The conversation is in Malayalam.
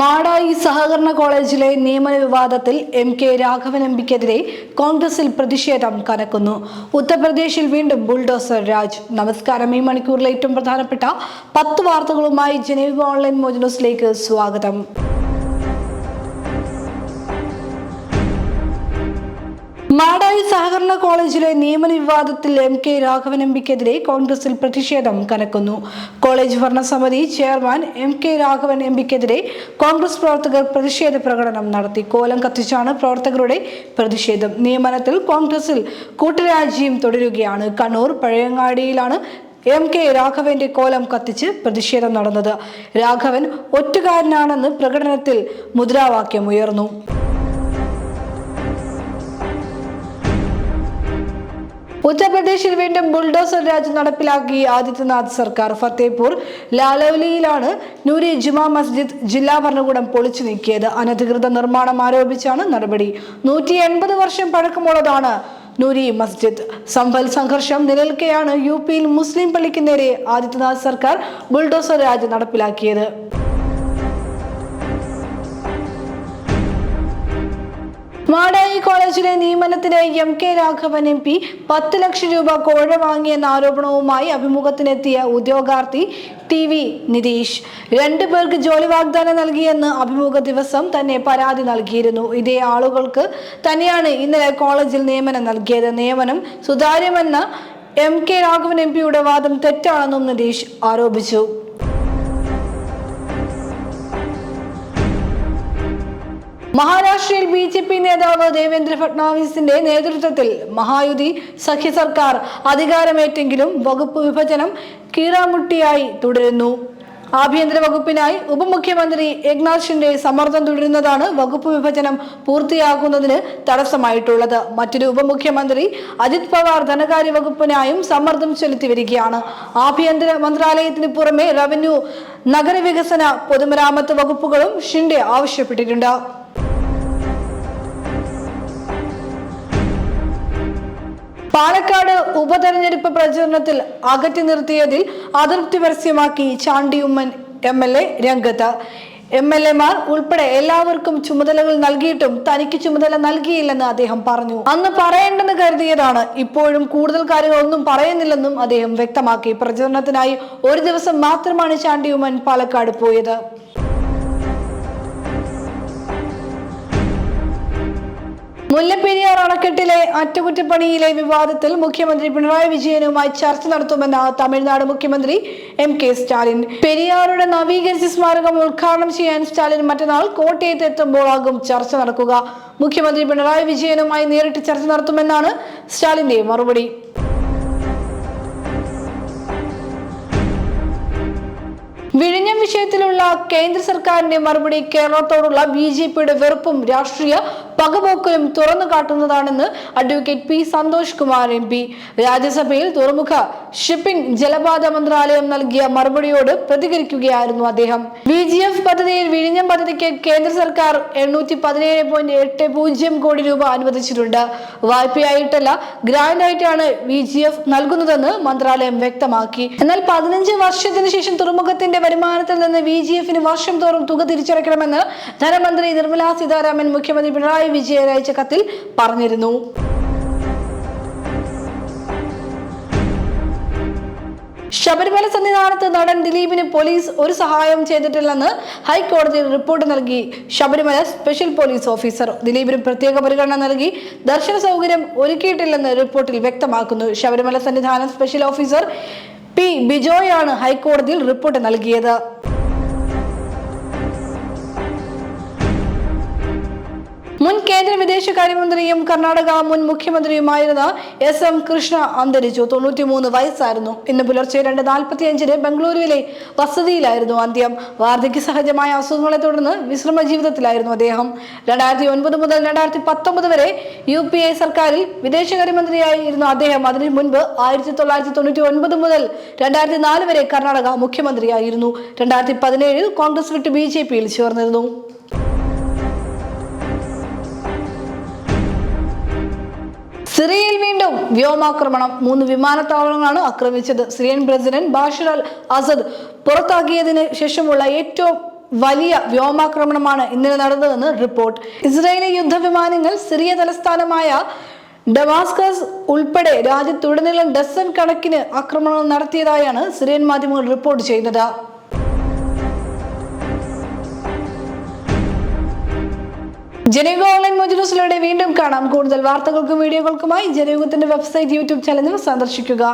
മാടായി സഹകരണ കോളേജിലെ നിയമന വിവാദത്തിൽ എം കെ രാഘവൻ എം പിക്കെതിരെ കോൺഗ്രസിൽ പ്രതിഷേധം കനക്കുന്നു. ഉത്തർപ്രദേശിൽ വീണ്ടും ബുൾഡോസർ രാജ്. നമസ്കാരം. ഈ മണിക്കൂറിലെ ഏറ്റവും പ്രധാനപ്പെട്ട പത്ത് വാർത്തകളുമായി ജനീവ ഓൺലൈൻ മോജനോസിലേക്ക് സ്വാഗതം. മാടായി സഹകരണ കോളേജിലെ നിയമന വിവാദത്തിൽ എം കെ രാഘവൻ എം പിക്കെതിരെ കോൺഗ്രസിൽ പ്രതിഷേധം കനക്കുന്നു. കോളേജ് ഭരണസമിതി chairman M K Raghavan M പിക്കെതിരെ കോൺഗ്രസ് പ്രവർത്തകർ പ്രതിഷേധ പ്രകടനം നടത്തി. കോലം കത്തിച്ചാണ് പ്രവർത്തകരുടെ പ്രതിഷേധം. നിയമനത്തിൽ കോൺഗ്രസിൽ കൂട്ടരാജ്യം തുടരുകയാണ്. കണ്ണൂർ പഴയങ്ങാടിയിലാണ് എം കെ രാഘവന്റെ കോലം കത്തിച്ച് പ്രതിഷേധം നടന്നത്. രാഘവൻ ഒറ്റുകാരനാണെന്ന് പ്രകടനത്തിൽ മുദ്രാവാക്യം ഉയർന്നു. ഉത്തർപ്രദേശിൽ വീണ്ടും ബുൾഡോസർ രാജ് നടപ്പിലാക്കി ആദിത്യനാഥ് സർക്കാർ ഫത്തേപൂർ ലാലൌലിയിലാണ് നൂരി ജുമാ മസ്ജിദ് ജില്ലാ ഭരണകൂടം പൊളിച്ചു നീക്കിയത്. അനധികൃത നിർമ്മാണം ആരോപിച്ചാണ് നടപടി. നൂറ്റി എൺപത് വർഷം പഴക്കമുള്ളതാണ് നൂരി മസ്ജിദ്. സംഭൽ സംഘർഷം നിലനിൽക്കെയാണ് യു പിയിൽ മുസ്ലിം പള്ളിക്ക് നേരെ ആദിത്യനാഥ് സർക്കാർ ബുൾഡോസർ രാജ് നടപ്പിലാക്കിയത്. മാടായി കോളേജിലെ നിയമനത്തിന് M K Raghavan M P പത്ത് ലക്ഷം രൂപ കോഴ വാങ്ങിയെന്ന ആരോപണവുമായി അഭിമുഖത്തിനെത്തിയ ഉദ്യോഗാർത്ഥി ടി വി നിതീഷ്. രണ്ടു പേർക്ക് ജോലി വാഗ്ദാനം നൽകിയെന്ന് അഭിമുഖ ദിവസം തന്നെ പരാതി നൽകിയിരുന്നു. ഇതേ ആളുകൾക്ക് തന്നെയാണ് ഇന്നലെ കോളേജിൽ നിയമനം നൽകിയത്. നിയമനം സുതാര്യമെന്ന എം കെ രാഘവൻ എം പിയുടെ വാദം തെറ്റാണെന്നും നിതീഷ് ആരോപിച്ചു. മഹാരാഷ്ട്രയിൽ ബി ജെ പി നേതാവ് ദേവേന്ദ്ര ഫട്നാവിസിന്റെ നേതൃത്വത്തിൽ മഹായുതി സഖ്യ സർക്കാർ അധികാരമേറ്റെങ്കിലും വകുപ്പ് വിഭജനം കീറാമുട്ടിയായി തുടരുന്നു. ആഭ്യന്തര വകുപ്പിനായി ഉപമുഖ്യമന്ത്രി ഏക്നാഥ് ഷിൻഡെ സമ്മർദ്ദം തുടരുന്നതാണ് വകുപ്പ് വിഭജനം പൂർത്തിയാക്കുന്നതിന് തടസ്സമായിട്ടുള്ളത്. മറ്റൊരു ഉപമുഖ്യമന്ത്രി അജിത് പവാർ ധനകാര്യ വകുപ്പിനായും സമ്മർദ്ദം ചെലുത്തി വരികയാണ്. ആഭ്യന്തര മന്ത്രാലയത്തിന് പുറമെ റവന്യൂ നഗരവികസന പൊതുമരാമത്ത് വകുപ്പുകളും ഷിൻഡെ ആവശ്യപ്പെട്ടിട്ടുണ്ട്. പാലക്കാട് ഉപതെരഞ്ഞെടുപ്പ് പ്രചരണത്തിൽ അകറ്റി നിർത്തിയതിൽ അതൃപ്തി പരസ്യമാക്കി ചാണ്ടിയുമ്മൻ എം എൽ എ രംഗത്ത്. എം എൽ എമാർ ഉൾപ്പെടെ എല്ലാവർക്കും ചുമതലകൾ നൽകിയിട്ടും തനിക്ക് ചുമതല നൽകിയില്ലെന്ന് അദ്ദേഹം പറഞ്ഞു. അന്ന് പറയേണ്ടെന്ന് കരുതിയതാണ്. ഇപ്പോഴും കൂടുതൽ കാര്യങ്ങളൊന്നും പറയുന്നില്ലെന്നും അദ്ദേഹം വ്യക്തമാക്കി. പ്രചരണത്തിനായി ഒരു ദിവസം മാത്രമാണ് ചാണ്ടിയുമ്മൻ പാലക്കാട് പോയത്. മുല്ലപ്പെരിയാർ അണക്കെട്ടിലെ അറ്റകുറ്റപ്പണിയിലെ വിവാദത്തിൽ മുഖ്യമന്ത്രി പിണറായി വിജയനുമായി ചർച്ച നടത്തുമെന്ന് തമിഴ്നാട് മുഖ്യമന്ത്രി എം കെ സ്റ്റാലിൻ. പെരിയാറുടെ നവീകരിച്ച സ്മാരകം ഉദ്ഘാടനം ചെയ്യാൻ സ്റ്റാലിൻ മറ്റന്നാൾ കോട്ടയത്ത് എത്തുമ്പോഴാകും ചർച്ച നടക്കുക. മുഖ്യമന്ത്രി പിണറായി വിജയനുമായി നേരിട്ട് ചർച്ച നടത്തുമെന്നാണ് സ്റ്റാലിന്റെ മറുപടി. വിഴിഞ്ഞം വിഷയത്തിലുള്ള കേന്ദ്ര സർക്കാരിന്റെ മറുപടി കേരളത്തോടുള്ള ബി ജെ പിയുടെ വെറുപ്പും രാഷ്ട്രീയ പകപോക്കലും തുറന്നു കാട്ടുന്നതാണെന്ന് advocate P Santhosh Kumar M P. രാജ്യസഭയിൽ തുറമുഖ ഷിപ്പിംഗ് ജലപാത മന്ത്രാലയം നൽകിയ മറുപടിയോട് പ്രതികരിക്കുകയായിരുന്നു അദ്ദേഹം. ബി ജി എഫ് പദ്ധതിയിൽ വിഴിഞ്ഞം പദ്ധതിക്ക് കേന്ദ്ര സർക്കാർ എണ്ണൂറ്റി പതിനേഴ് പോയിന്റ് എട്ട് പൂജ്യം കോടി രൂപ അനുവദിച്ചിട്ടുണ്ട്. വായ്പയായിട്ടല്ല ഗ്രാൻഡായിട്ടാണ് ബി ജി എഫ് നൽകുന്നതെന്ന് മന്ത്രാലയം വ്യക്തമാക്കി. എന്നാൽ പതിനഞ്ച് വർഷത്തിന് ശേഷം തുറമുഖത്തിന്റെ വരുമാനത്തിൽ നിന്ന് വി ജി എഫിന് വർഷം തോറും തുക തിരിച്ചടയ്ക്കണമെന്ന് ധനമന്ത്രി നിർമ്മലാ സീതാരാമൻ മുഖ്യമന്ത്രി പിണറായി വിജയൻ അയച്ച കത്തിൽ പറഞ്ഞിരുന്നു. ശബരിമല സന്നിധാനത്ത് നടൻ ദിലീപിന് പോലീസ് ഒരു സഹായം ചെയ്തിട്ടില്ലെന്ന് ഹൈക്കോടതി റിപ്പോർട്ട് നൽകി. ശബരിമല സ്പെഷ്യൽ പോലീസ് ഓഫീസർ ദിലീപിന് പ്രത്യേക പരിഗണന നൽകി. ദർശന സൗകര്യം ഒരുക്കിയിട്ടില്ലെന്ന് റിപ്പോർട്ടിൽ വ്യക്തമാക്കുന്നു. Sabarimala Sannidhanam special officer P ബിജോയാണ് ഹൈക്കോടതിയിൽ റിപ്പോർട്ട് നൽകിയത്. മുൻ കേന്ദ്ര വിദേശകാര്യമന്ത്രിയും കർണാടക മുൻ മുഖ്യമന്ത്രിയുമായിരുന്ന എസ് എം കൃഷ്ണ അന്തരിച്ചു. തൊണ്ണൂറ്റിമൂന്ന് വയസ്സായിരുന്നു. ഇന്ന് പുലർച്ചെ രണ്ട് നാൽപ്പത്തി അഞ്ചിന് ബംഗളൂരുവിലെ വസതിയിലായിരുന്നു അന്ത്യം. വാർദ്ധക്യ സഹജമായ അസുഖങ്ങളെ തുടർന്ന് വിശ്രമ ജീവിതത്തിലായിരുന്നു അദ്ദേഹം. രണ്ടായിരത്തി ഒൻപത് മുതൽ രണ്ടായിരത്തി പത്തൊമ്പത് വരെ യു പി എ സർക്കാരിൽ വിദേശകാര്യമന്ത്രിയായിരുന്നു അദ്ദേഹം അതിനു മുൻപ് ആയിരത്തി തൊള്ളായിരത്തി തൊണ്ണൂറ്റി ഒൻപത് മുതൽ രണ്ടായിരത്തി നാല് വരെ കർണാടക മുഖ്യമന്ത്രിയായിരുന്നു. രണ്ടായിരത്തി പതിനേഴിൽ കോൺഗ്രസ് വിട്ട് ബി ജെ പിയിൽ ചേർന്നിരുന്നു. സിറിയയിൽ വീണ്ടും വ്യോമാക്രമണം. മൂന്ന് വിമാനത്താവളങ്ങളാണ് ആക്രമിച്ചത്. Syrian president Bashar al Assad പുറത്താക്കിയതിന് ശേഷമുള്ള ഏറ്റവും വലിയ വ്യോമാക്രമണമാണ് ഇന്നലെ നടന്നതെന്ന് റിപ്പോർട്ട്. ഇസ്രായേലി യുദ്ധവിമാനങ്ങൾ സിറിയ തലസ്ഥാനമായ ഡമാസ്കസ് ഉൾപ്പെടെ രാജ്യത്തുടനീളം ഡസൻ കണക്കിന് ആക്രമണം നടത്തിയതായാണ് സിറിയൻ മാധ്യമങ്ങൾ റിപ്പോർട്ട് ചെയ്തത് ജനയുഗ ഓൺലൈൻ മൊജുലൂസിലൂടെ വീണ്ടും കാണാം. കൂടുതൽ വാർത്തകൾക്കും വീഡിയോകൾക്കുമായി ജനയുഗത്തിന്റെ വെബ്സൈറ്റ് യൂട്യൂബ് ചാനലും സന്ദർശിക്കുക.